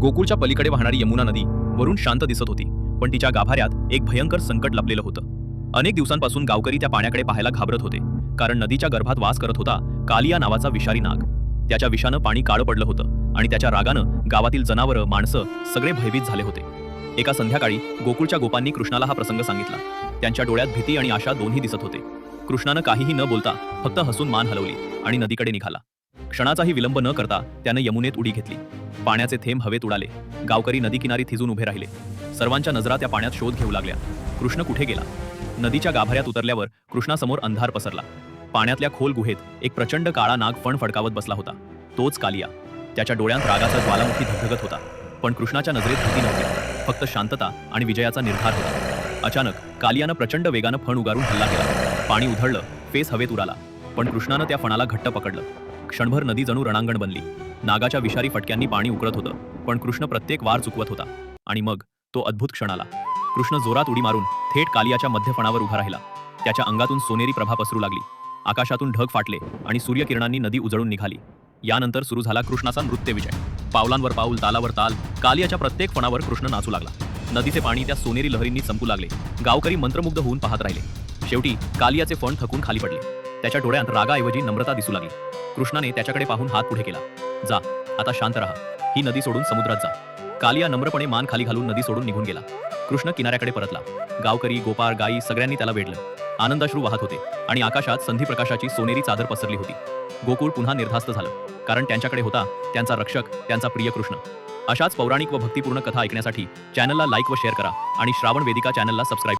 गोकुळच्या पलीकडे वाहणारी यमुना नदी वरून शांत दिसत होती पण तिच्या गाभाऱ्यात एक भयंकर संकट लपलेलं होतं. अनेक दिवसांपासून गावकरी त्या पाण्याकडे पाहायला घाबरत होते कारण नदीच्या गर्भात वास करत होता कालिया नावाचा विषारी नाग. त्याच्या विषानं पाणी काळं पडलं होतं आणि त्याच्या रागानं गावातील जनावरं माणसं सगळे भयभीत झाले होते. एका संध्याकाळी गोकुळच्या गोपांनी कृष्णाला हा प्रसंग सांगितला. त्यांच्या डोळ्यात भीती आणि आशा दोन्ही दिसत होते. कृष्णानं काहीही न बोलता फक्त हसून मान हलवली आणि नदीकडे निघाला. क्षणाचाही विलंब न करता त्यानं यमुनेत उडी घेतली. पाण्याचे थेंब हवेत उडाले. गावकरी नदीकिनारी थिजून उभे राहिले. सर्वांच्या नजरा त्या पाण्यात शोध घेऊ लागल्या. कृष्ण कुठे गेला? नदीच्या गाभाऱ्यात उतरल्यावर कृष्णासमोर अंधार पसरला. पाण्यातल्या खोल गुहेत एक प्रचंड काळा नाग फण फडकावत बसला होता. तोच कालिया. त्याच्या डोळ्यात रागाचा ज्वालामुखी धगधगत होता. पण कृष्णाच्या नजरेत भीती नव्हती. फक्त शांतता आणि विजयाचा निर्धार होता. अचानक कालियानं प्रचंड वेगानं फण उगारून हल्ला केला. पाणी उधळलं. फेस हवेत उडाला. पण कृष्णानं त्या फणाला घट्ट पकडलं. क्षणभर नदी जणू रणांगण बनली. नागाच्या विषारी फटक्यांनी पाणी उकळत होतं पण कृष्ण प्रत्येक वार चुकवत होता. आणि मग तो अद्भुत क्षण आला. कृष्ण जोरात उडी मारून थेट कालियाच्या मध्यफणावर उभा राहिला. त्याच्या अंगातून सोनेरी प्रभा पसरू लागली. आकाशातून ढग फाटले आणि सूर्यकिरणांनी नदी उजळून निघाली. यानंतर सुरू झाला कृष्णाचा नृत्य विजय. पावलांवर पाऊल तालावर ताल कालियाच्या प्रत्येक फणावर कृष्ण नाचू लागला. नदीचे पाणी त्या सोनेरी लहरींनी संपू लागले. गावकरी मंत्रमुग्ध होऊन पाहत राहिले. शेवटी कालियाचे फण थकून खाली पडले. त्याच्या डोळ्यात रागाऐवजी नम्रता दिसू लागली. कृष्णाने त्याच्याकडे पाहून हात पुढे केला. जा आता शांत राहा. ही नदी सोडून समुद्रात जा. कालिया नम्रपणे मान खाली घालून नदी सोडून निघून गेला. कृष्ण किनाऱ्याकडे परतला. गावकरी गोपाळ गाई सगळ्यांनी त्याला वेढलं. आनंदाश्रू वाहत होते आणि आकाशात संधी प्रकाशाची सोनेरी चादर पसरली होती. गोकुळ पुन्हा निर्धास्त झालं कारण त्यांच्याकडे होता त्यांचा रक्षक त्यांचा प्रिय कृष्ण. अशाच पौराणिक व भक्तिपूर्ण कथा ऐकण्यासाठी चॅनलला लाईक व शेअर करा आणि श्रावण वेदिका चॅनलला सबस्क्राईब